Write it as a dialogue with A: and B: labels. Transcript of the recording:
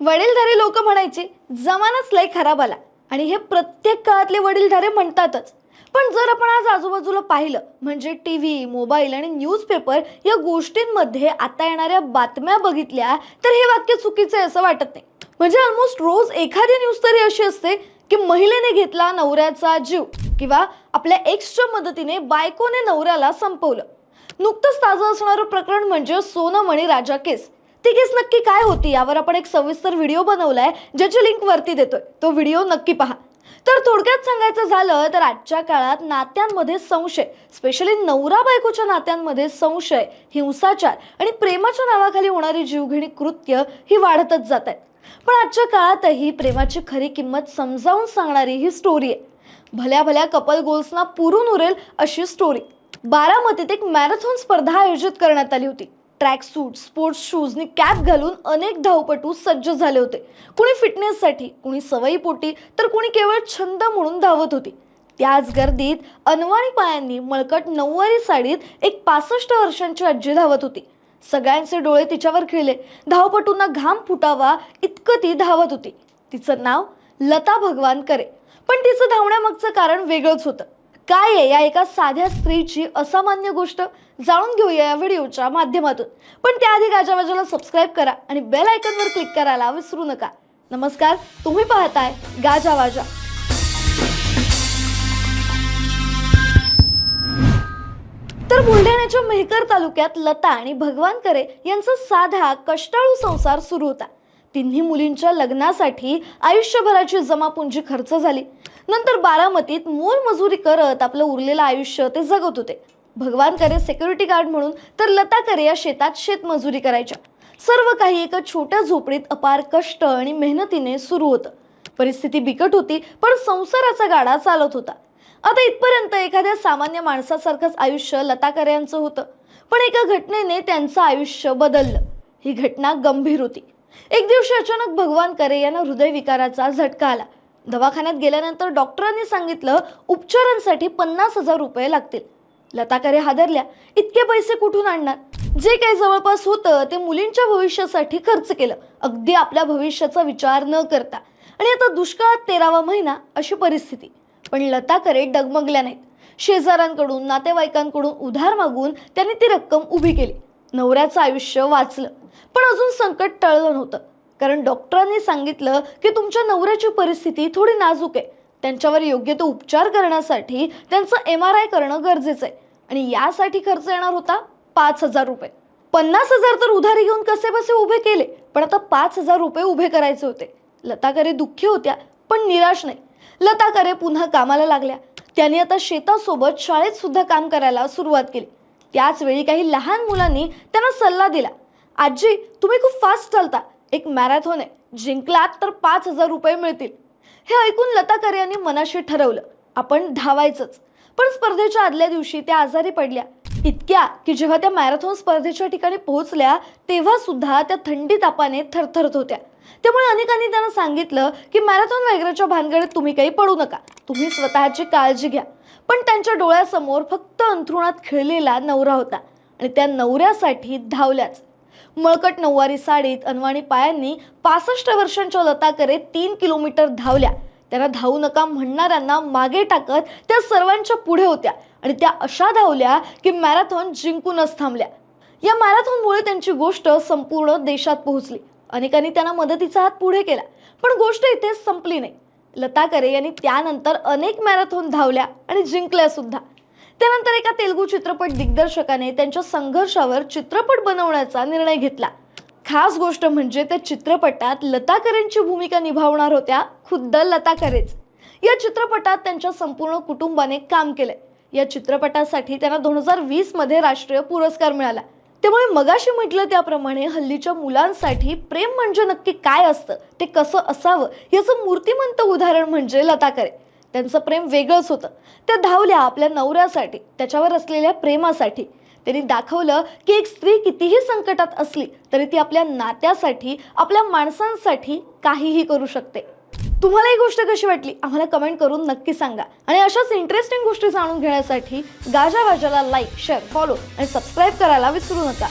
A: वडीलधारे लोक म्हणायचे जमानाच लय खराब आला. आणि हे प्रत्येक काळातले वडीलधारे म्हणतातच. पण जर आपण आज आजूबाजूला पाहिलं म्हणजे टी व्ही मोबाईल आणि न्यूजपेपर या गोष्टींमध्ये आता येणाऱ्या बातम्या बघितल्या तर हे वाक्य चुकीचं आहे असं वाटत नाही. म्हणजे ऑलमोस्ट रोज एखादी न्यूज तरी अशी असते की महिलेने घेतला नवऱ्याचा जीव किंवा आपल्या एक्सच्या मदतीने बायकोने नवऱ्याला संपवलं. नुकतंच ताजं असणारं प्रकरण म्हणजे सोनमणी राजा केस. ती केस नक्की काय होती यावर आपण एक सविस्तर व्हिडिओ बनवलाय ज्याची लिंक वरती देतोय. तो व्हिडिओ नक्की पहा. तर थोडक्यात सांगायचं झालं तर आजच्या काळात नात्यांमध्ये संशय स्पेशली नवरा बायकोच्या नात्यांमध्ये संशय हिंसाचार आणि प्रेमाच्या नावाखाली होणारी जीवघेणी कृत्य ही वाढतच जात आहेत. पण आजच्या काळातही प्रेमाची खरी किंमत समजावून सांगणारी ही स्टोरी आहे. भल्या भल्या कपल गोल्सना पुरून उरेल अशी स्टोरी बारामतीत एक मॅरेथॉन स्पर्धा आयोजित करण्यात आली होती. ट्रॅक सूट स्पोर्ट्स शूजनी कॅप घालून अनेक धावपटू सज्ज झाले होते. कुणी फिटनेससाठी कुणी सवयीपोटी तर कुणी केवळ छंद म्हणून धावत होती. त्याच गर्दीत अनवाणी पायांनी मळकट नऊवारी साडीत एक पासष्ट वर्षांची आजी धावत होती. सगळ्यांचे डोळे तिच्यावर खिळले. धावपटूंना घाम फुटावा इतकं ती धावत होती. तिचं नाव लता भगवान करे पण तिचं धावण्यामागचं कारण वेगळंच होतं. काय आहे या एका साध्या स्त्रीची असामान्य गोष्ट? जाणून घेऊया या व्हिडिओच्या माध्यमातून. पण त्याआधी गाजावाजाला सबस्क्राईब करा आणि बेल आयकनवर क्लिक करायला विसरू नका. नमस्कार तुम्ही पाहताय गाजावाजा तर बुलढाण्याच्या मेहकर तालुक्यात लता आणि भगवान करे यांचा साधा कष्टाळू संसार सुरू होता. तिन्ही मुलींच्या लग्नासाठी आयुष्यभराची जमापुंजी खर्च झाली. नंतर बारामतीत मोलमजुरी करत आपलं उरलेलं आयुष्य ते जगत होते. भगवान करे सेक्युरिटी गार्ड म्हणून तर लता करे या शेतात शेतमजुरी करायच्या. सर्व काही एका छोट्या झोपडीत अपार कष्ट आणि मेहनतीने सुरू होतं. परिस्थिती बिकट होती पण संसाराचा गाडा चालत होता. आता इथपर्यंत एखाद्या सामान्य माणसासारखंच आयुष्य लता करे यांचं होतं. पण एका घटनेने त्यांचं आयुष्य बदललं. ही घटना गंभीर होती. एक दिवशी अचानक भगवान करे यांना हृदयविकाराचा झटका आला. दवाखान्यात गेल्यानंतर डॉक्टरांनी सांगितलं उपचारांसाठी पन्नास हजार रुपये लागतील. लताकरे हादरल्या. इतके पैसे कुठून आणणार? जे काही जवळपास होतं ते मुलींच्या भविष्यासाठी खर्च केलं. अगदी आपल्या भविष्याचा विचार न करता. आणि आता दुष्काळात तेरावा महिना अशी परिस्थिती. पण लताकरे डगमगल्या नाहीत. शेजाऱ्यांकडून नातेवाईकांकडून उधार मागून त्यांनी ती रक्कम उभी केली. नवऱ्याचं आयुष्य वाचलं. पण अजून संकट टळलं नव्हतं. कारण डॉक्टरांनी सांगितलं की तुमच्या नवऱ्याची परिस्थिती थोडी नाजूक आहे. त्यांच्यावर योग्य तो उपचार करण्यासाठी त्यांचं एम आर आय करणं गरजेचं आहे. आणि यासाठी खर्च येणार होता पाच हजार रुपये. पन्नास हजार तर उधारी घेऊन कसे बसे उभे केले पण आता पाच हजार रुपये उभे करायचे होते. लता करे दुःखी होत्या पण निराश नाही. लता करे पुन्हा कामाला लागल्या. त्यांनी आता शेतासोबत शाळेत सुद्धा काम करायला सुरुवात केली. त्याच वेळी काही लहान मुलांनी त्यांना सल्ला दिला. आजी तुम्ही खूप फास्ट चालता. एक मॅरेथॉन आहे. जिंकलात तर पाच हजार रुपये मिळतील. हे ऐकून लता करे यांनी मनाशी ठरवलं आपण धावायचंच. पण स्पर्धेच्या आदल्या दिवशी त्या आजारी पडल्या. इतक्या की जेव्हा त्या मॅरेथॉन स्पर्धेच्या ठिकाणी पोहोचल्या तेव्हा सुद्धा त्या थंडी तापाने थरथरत होत्या. त्यामुळे अनेकांनी त्यांना सांगितलं की मॅरेथॉन वगैरेच्या भानगडीत तुम्ही काही पडू नका. तुम्ही स्वतःची काळजी घ्या. पण त्यांच्या डोळ्यासमोर फक्त अंथरुणात खिळलेला नवरा होता आणि त्या नवऱ्यासाठी धावल्याच. मळकट नऊवारी साडीत अनवाणी पायांनी पासष्ट वर्षांच्या लताकरे तीन किलोमीटर धावल्या. त्यांना धावू नका म्हणणाऱ्यांना मागे टाकत त्या सर्वांच्या पुढे होत्या आणि त्या अशा धावल्या की मॅरेथॉन जिंकूनच थांबल्या. या मॅरेथॉनमुळे त्यांची गोष्ट संपूर्ण देशात पोहोचली. अनेकांनी त्यांना मदतीचा हात पुढे केला पण गोष्ट इथेच संपली नाही. लता करे यांनी त्यानंतर अनेक मॅरेथॉन धावल्या आणि जिंकल्या सुद्धा. त्यानंतर एका तेलगू चित्रपट दिग्दर्शकाने त्यांच्या संघर्षावर चित्रपट बनवण्याचा निर्णय घेतला. खास गोष्ट म्हणजे त्या चित्रपटात लता करेंची भूमिका निभावणार होत्या खुद्द लता करेच या चित्रपटात त्यांच्या संपूर्ण कुटुंबाने काम केलंय. या चित्रपटासाठी त्यांना दोन हजार वीसमध्ये राष्ट्रीय पुरस्कार मिळाला. त्यामुळे मगाशी म्हटलं त्याप्रमाणे हल्लीच्या मुलांसाठी प्रेम म्हणजे नक्की काय असतं? ते कसं असावं? याचं मूर्तिमंत उदाहरण म्हणजे लता करे त्यांचं प्रेम वेगळंच होतं. त्या धावल्या आपल्या नवऱ्यासाठी त्याच्यावर असलेल्या प्रेमासाठी. त्यांनी दाखवलं की एक स्त्री कितीही संकटात असली तरी ती आपल्या नात्यासाठी आपल्या माणसांसाठी काहीही करू शकते. तुम्हाला ही गोष्ट कशी वाटली? आम्हाला कमेंट करून नक्की सांगा. आणि अशाच इंटरेस्टिंग गोष्टी जाणून घेण्यासाठी गाजा वाजाला लाईक शेअर फॉलो आणि सबस्क्राईब करायला विसरू नका.